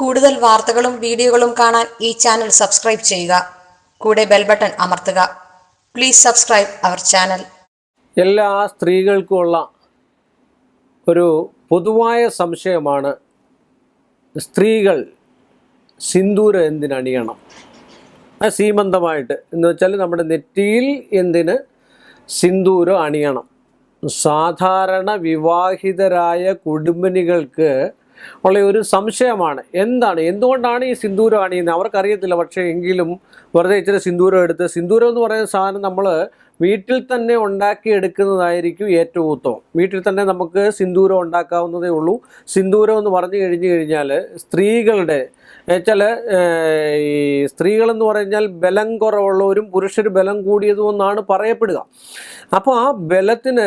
കൂടുതൽ വാർത്തകളും വീഡിയോകളും കാണാൻ ഈ ചാനൽ സബ്സ്ക്രൈബ് ചെയ്യുക. കൂടെ ബെൽ ബട്ടൺ അമർത്തുക. പ്ലീസ് സബ്സ്ക്രൈബ് അവർ ചാനൽ എല്ലാ സ്ത്രീകൾക്കുമുള്ള ഒരു പൊതുവായ സംശയമാണ് സ്ത്രീകൾ സിന്ദൂരം എന്തിനണിയണം സീമന്തമായിട്ട്. എന്ന് വെച്ചാൽ നമ്മുടെ നെറ്റിയിൽ എന്തിന് സിന്ദൂരം അണിയണം? സാധാരണ വിവാഹിതരായ കുടുംബിനികൾക്ക് ഉള്ള ഒരു സംശയമാണ്. എന്താണ്? എന്തുകൊണ്ടാണ് ഈ സിന്ദൂരം അണിയുന്നത്? അവർക്കറിയത്തില്ല. പക്ഷേ എങ്കിലും വെറുതെ ഇച്ചിരി സിന്ദൂരം എടുത്ത് സിന്ദൂരം എന്ന് പറയുന്ന സാധനം നമ്മൾ വീട്ടിൽ തന്നെ ഉണ്ടാക്കിയെടുക്കുന്നതായിരിക്കും ഏറ്റവും ഉത്തമം. വീട്ടിൽ തന്നെ നമുക്ക് സിന്ദൂരം ഉണ്ടാക്കാവുന്നതേ ഉള്ളൂ. സിന്ദൂരം എന്ന് പറഞ്ഞു കഴിഞ്ഞു കഴിഞ്ഞാൽ സ്ത്രീകളുടെ ചില ഈ സ്ത്രീകളെന്ന് പറഞ്ഞാൽ ബലം കുറവുള്ളവരും പുരുഷർ ബലം കൂടിയതും എന്നാണ് പറയപ്പെടുക. അപ്പോൾ ആ ബലത്തിന്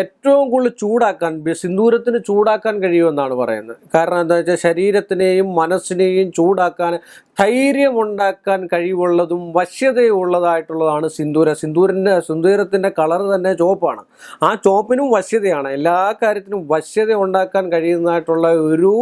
ഏറ്റവും കൂടുതൽ ചൂടാക്കാൻ സിന്ദൂരത്തിന് ചൂടാക്കാൻ കഴിയുമെന്നാണ് പറയുന്നത്. കാരണം എന്താ വെച്ചാൽ ശരീരത്തിനെയും മനസ്സിനെയും ചൂടാക്കാൻ ധൈര്യമുണ്ടാക്കാൻ കഴിവുള്ളതും വശ്യതയുള്ളതായിട്ടുള്ളതാണ് സിന്ദൂര. സിന്ദൂരിന്റെ സിന്ദൂരത്തിന്റെ കളർ തന്നെ ചുവപ്പാണ്. ആ ചുവപ്പിനും വശ്യതയാണ്. എല്ലാ കാര്യത്തിനും വശ്യത ഉണ്ടാക്കാൻ കഴിയുന്നതായിട്ടുള്ള ഒരു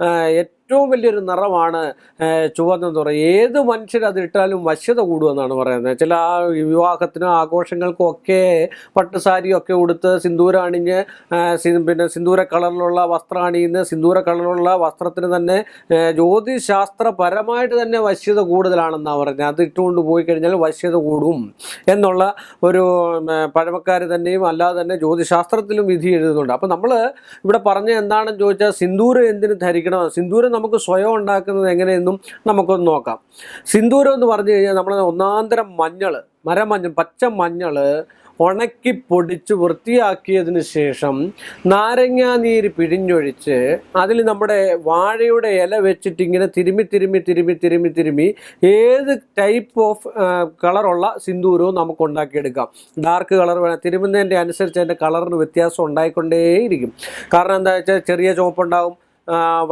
ആ, ഏറ്റവും വലിയൊരു നിറമാണ് ചുവന്ന പറയുന്നത് ഏത് മനുഷ്യർ ഇട്ടാലും വശ്യത കൂടുമെന്നാണ് പറയുന്നത്. ചില വിവാഹത്തിനും ആഘോഷങ്ങൾക്കും ഒക്കെ പട്ടുസാരിയൊക്കെ ഉടുത്ത് സിന്ദൂരം അണിഞ്ഞ് പിന്നെ സിന്ദൂര കളറിലുള്ള വസ്ത്രം അണിയുന്ന സിന്ദൂര കളറിലുള്ള വസ്ത്രത്തിന് തന്നെ ജ്യോതിശാസ്ത്രപരമായിട്ട് തന്നെ വശ്യത കൂടുതലാണെന്നാണ് പറയുന്നത്. അത് ഇട്ടുകൊണ്ട് പോയി കഴിഞ്ഞാൽ വശ്യത കൂടും എന്നുള്ള ഒരു പഴമക്കാർ തന്നെയും അല്ലാതെ തന്നെ ജ്യോതിശാസ്ത്രത്തിലും വിധി എഴുതുന്നുണ്ട്. അപ്പം നമ്മൾ ഇവിടെ പറഞ്ഞ എന്താണെന്ന് ചോദിച്ചാൽ സിന്ദൂരം എന്തിനു ധരിക്കണം? സിന്ദൂരം നമുക്ക് സ്വയം ഉണ്ടാക്കുന്നത് എങ്ങനെയെന്നും നമുക്കൊന്ന് നോക്കാം. സിന്ദൂരം എന്ന് പറഞ്ഞു കഴിഞ്ഞാൽ നമ്മൾ ഒന്നാന്തരം മഞ്ഞൾ മരമഞ്ഞൾ പച്ച മഞ്ഞൾ ഉണക്കി പൊടിച്ച് വൃത്തിയാക്കിയതിന് ശേഷം നാരങ്ങാനീര് പിഴിഞ്ഞൊഴിച്ച് അതിൽ നമ്മുടെ വാഴയുടെ ഇല വെച്ചിട്ട് ഇങ്ങനെ തിരുമ്മി തിരുമ്മി തിരുമ്മി തിരുമ്മി തിരുമ്മി ഏത് ടൈപ്പ് ഓഫ് കളറുള്ള സിന്ദൂരവും നമുക്ക് ഉണ്ടാക്കിയെടുക്കാം. ഡാർക്ക് കളർ വേണം തിരുമുന്നതിന്റെ അനുസരിച്ച് അതിന്റെ കളറിന് വ്യത്യാസം ഉണ്ടായിക്കൊണ്ടേയിരിക്കും. കാരണം എന്താ വെച്ചാൽ ചെറിയ ചുവപ്പുണ്ടാകും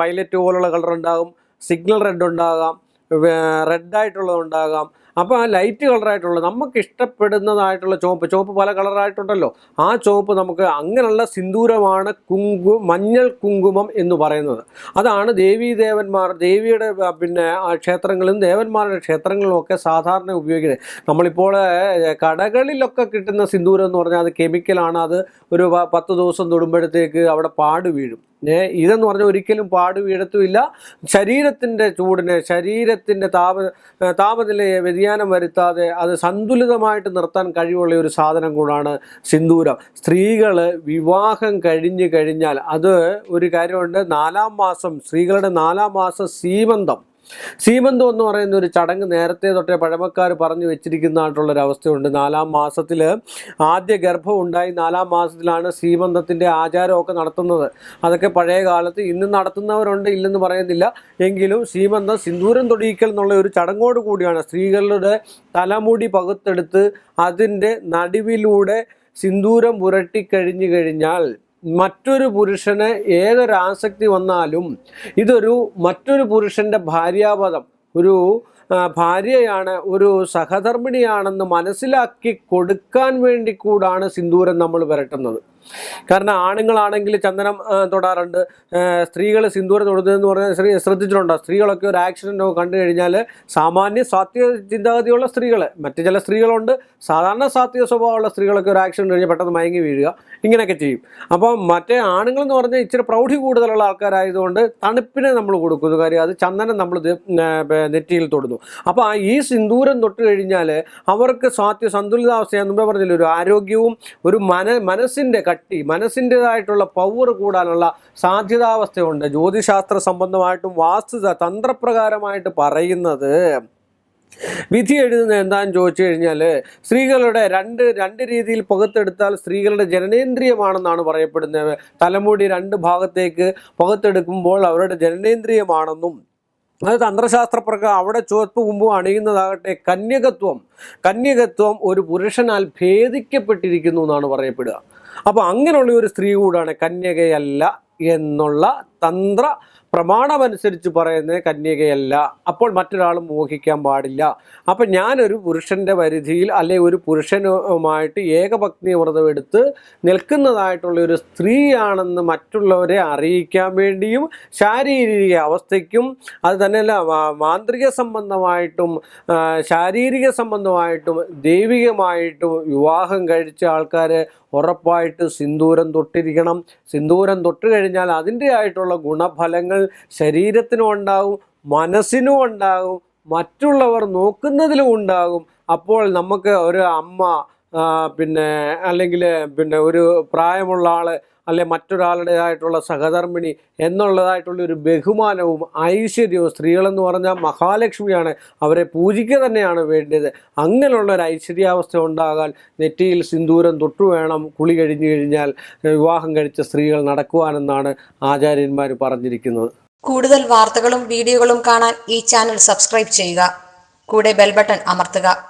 വയലറ്റ് പോലുള്ള കളർ ഉണ്ടാകും സിഗ്നൽ റെഡ് ഉണ്ടാകാം റെഡായിട്ടുള്ളതുണ്ടാകാം അപ്പോൾ ആ ലൈറ്റ് കളറായിട്ടുള്ള നമുക്ക് ഇഷ്ടപ്പെടുന്നതായിട്ടുള്ള ചുവപ്പ് ചുവപ്പ് പല കളറായിട്ടുണ്ടല്ലോ ആ ചുവപ്പ് നമുക്ക് അങ്ങനെയുള്ള സിന്ദൂരമാണ് കുങ്കു മഞ്ഞൾ കുങ്കുമം എന്ന് പറയുന്നത്. അതാണ് ദേവീ ദേവന്മാർ ദേവിയുടെ പിന്നെ ക്ഷേത്രങ്ങളും ദേവന്മാരുടെ ക്ഷേത്രങ്ങളിലും ഒക്കെ സാധാരണ ഉപയോഗിക്കുന്നത്. നമ്മളിപ്പോൾ കടകളിലൊക്കെ കിട്ടുന്ന സിന്ദൂരം എന്ന് പറഞ്ഞാൽ അത് കെമിക്കലാണ് അത് ഒരു പത്ത് ദിവസം തൊടുമ്പോഴത്തേക്ക് അവിടെ പാട് വീഴും. ഇതെന്ന് പറഞ്ഞാൽ ഒരിക്കലും പാടു വീഴത്തുമില്ല ശരീരത്തിന്റെ ചൂടിനെ ശരീരത്തിന്റെ താപ താപനിലയെ വ്യതിയാനം വരുത്താതെ അത് സന്തുലിതമായിട്ട് നിർത്താൻ കഴിവുള്ള ഒരു സാധനം കൂടാണ് സിന്ദൂരം. സ്ത്രീകൾ വിവാഹം കഴിഞ്ഞു കഴിഞ്ഞാൽ അത് ഒരു കാര്യമുണ്ട്. നാലാം മാസം സ്ത്രീകളുടെ നാലാം മാസം സീമന്തം. സീമന്തം എന്ന് പറയുന്ന ഒരു ചടങ്ങ് നേരത്തെ തൊട്ടേ പഴമക്കാർ പറഞ്ഞു വെച്ചിരിക്കുന്നതായിട്ടുള്ള ഒരു അവസ്ഥയുണ്ട്. നാലാം മാസത്തിൽ ആദ്യ ഗർഭം ഉണ്ടായി നാലാം മാസത്തിലാണ് സീമന്തത്തിന്റെ ആചാരമൊക്കെ നടത്തുന്നത്. അതൊക്കെ പഴയ കാലത്ത് ഇന്ന് നടത്തുന്നവരുണ്ട് ഇല്ലെന്ന് പറയുന്നില്ല. എങ്കിലും സീമന്തം സിന്ദൂരം തൊടിയിക്കൽ എന്നുള്ള ഒരു ചടങ്ങോട് കൂടിയാണ് സ്ത്രീകളുടെ തലമുടി പകുത്തെടുത്ത് അതിന്റെ നടുവിലൂടെ സിന്ദൂരം പുരട്ടിക്കഴിഞ്ഞു കഴിഞ്ഞാൽ മറ്റൊരു പുരുഷന് ഏതൊരാസക്തി വന്നാലും ഇതൊരു മറ്റൊരു പുരുഷന്റെ ഭാര്യാപദം. ഒരു ഭാര്യയാണ് ഒരു സഹധർമ്മിണിയാണെന്ന് മനസ്സിലാക്കി കൊടുക്കാൻ വേണ്ടി കൂടാണ് സിന്ദൂരം നമ്മൾ പുരട്ടുന്നത് കാരണം ആണുങ്ങളാണെങ്കിൽ ചന്ദനം തൊടാറുണ്ട്. സ്ത്രീകൾ സിന്ദൂരം തൊടുന്നതെന്ന് പറഞ്ഞാൽ സ്ത്രീ ശ്രദ്ധിച്ചിട്ടുണ്ടോ? സ്ത്രീകളൊക്കെ ഒരു ആക്സിഡന്റോ കണ്ടു കഴിഞ്ഞാൽ സാമാന്യ സാത്വിക ചിന്താഗതിയുള്ള സ്ത്രീകൾ മറ്റു ചില സ്ത്രീകളുണ്ട്. സാധാരണ സാത്വിക സ്വഭാവമുള്ള സ്ത്രീകളൊക്കെ ഒരു ആക്സിഡന്റ് കഴിഞ്ഞാൽ പെട്ടെന്ന് മയങ്ങി വീഴുക. ഇങ്ങനെയൊക്കെ ചെയ്യും. അപ്പോൾ മറ്റേ ആണുങ്ങൾ എന്ന് പറഞ്ഞാൽ ഇച്ചിരി പ്രൗഢി കൂടുതലുള്ള ആൾക്കാരായതുകൊണ്ട് തണുപ്പിനെ നമ്മൾ കൊടുക്കുന്നു. കാര്യം അത് ചന്ദനം നമ്മൾ നെറ്റിയിൽ തൊടുന്നു. അപ്പോൾ ഈ സിന്ദൂരം തൊട്ട് കഴിഞ്ഞാൽ അവർക്ക് സ്വാത്യ സന്തുലിതാവസ്ഥ മുമ്പേ പറഞ്ഞില്ല? ഒരു ആരോഗ്യവും ഒരു മന മനസ്സിന്റെ കട്ടി മനസ്സിന്റെതായിട്ടുള്ള പവർ കൂടാനുള്ള സാധ്യതാവസ്ഥയുണ്ട്. ജ്യോതിശാസ്ത്ര സംബന്ധമായിട്ടും വാസ്തു തന്ത്രപ്രകാരമായിട്ട് പറയുന്നത് വിധി എഴുതുന്നത് എന്താണെന്ന് ചോദിച്ചു കഴിഞ്ഞാൽ സ്ത്രീകളുടെ രണ്ട് രണ്ട് രീതിയിൽ പുകത്തെടുത്താൽ സ്ത്രീകളുടെ ജനനേന്ദ്രിയമാണെന്നാണ് പറയപ്പെടുന്നത്. തലമുടി രണ്ട് ഭാഗത്തേക്ക് പുകത്തെടുക്കുമ്പോൾ അവരുടെ ജനനേന്ദ്രിയമാണെന്നും അത് തന്ത്രശാസ്ത്രപ്രകാരം അവിടെ ചുവപ്പ് കുമ്പ് അണിയുന്നതാകട്ടെ കന്യകത്വം. കന്യകത്വം ഒരു പുരുഷനാൽ ഭേദിക്കപ്പെട്ടിരിക്കുന്നു എന്നാണ് പറയപ്പെടുക. അപ്പോൾ അങ്ങനെയുള്ള ഒരു സ്ത്രീ കൂടാണ് കന്യകയല്ല എന്നുള്ള തന്ത്ര പ്രമാണമനുസരിച്ച് പറയുന്നത് കന്യകയല്ല. അപ്പോൾ മറ്റൊരാൾ മോഹിക്കാൻ പാടില്ല. അപ്പം ഞാനൊരു പുരുഷന്റെ പരിധിയിൽ അല്ലെ ഒരു പുരുഷനുമായിട്ട് ഏകപത്നി വ്രതം എടുത്ത് നിൽക്കുന്നതായിട്ടുള്ള ഒരു സ്ത്രീയാണെന്ന് മറ്റുള്ളവരെ അറിയിക്കാൻ വേണ്ടിയും ശാരീരിക അവസ്ഥയ്ക്കും അത് തന്നെയല്ല മാന്ത്രിക സംബന്ധമായിട്ടും ശാരീരിക സംബന്ധമായിട്ടും ദൈവികമായിട്ടും വിവാഹം കഴിച്ച ആൾക്കാർ ഉറപ്പായിട്ട് സിന്ദൂരം തൊട്ടിരിക്കണം. സിന്ദൂരം തൊട്ട് കഴിഞ്ഞാൽ അതിന്റെ ആയിട്ടുള്ള ഗുണഫലങ്ങൾ ശരീരത്തിനും ഉണ്ടാകും മനസ്സിനും ഉണ്ടാകും മറ്റുള്ളവർ നോക്കുന്നതിലും ഉണ്ടാകും. അപ്പോൾ നമുക്ക് ഒരു അമ്മ പിന്നെ അല്ലെങ്കിൽ പിന്നെ ഒരു പ്രായമുള്ള ആൾ അല്ലെ മറ്റൊരാളുടേതായിട്ടുള്ള സഹധർമ്മിണി എന്നുള്ളതായിട്ടുള്ള ഒരു ബഹുമാനവും ഐശ്വര്യവും സ്ത്രീകളെന്ന് പറഞ്ഞാൽ മഹാലക്ഷ്മിയാണ്. അവരെ പൂജിക്കുക തന്നെയാണ് വേണ്ടത്. അങ്ങനെയുള്ള ഒരു ഐശ്വര്യാവസ്ഥ ഉണ്ടാകാൻ നെറ്റിയിൽ സിന്ദൂരം തൊട്ടു വേണം കുളി കഴിഞ്ഞു കഴിഞ്ഞാൽ വിവാഹം കഴിച്ച സ്ത്രീകൾ നടക്കുവാനെന്നാണ് ആചാര്യന്മാർ പറഞ്ഞിരിക്കുന്നത്. കൂടുതൽ വാർത്തകളും വീഡിയോകളും കാണാൻ ഈ ചാനൽ സബ്സ്ക്രൈബ് ചെയ്യുക. കൂടെ ബെൽബട്ടൺ അമർത്തുക.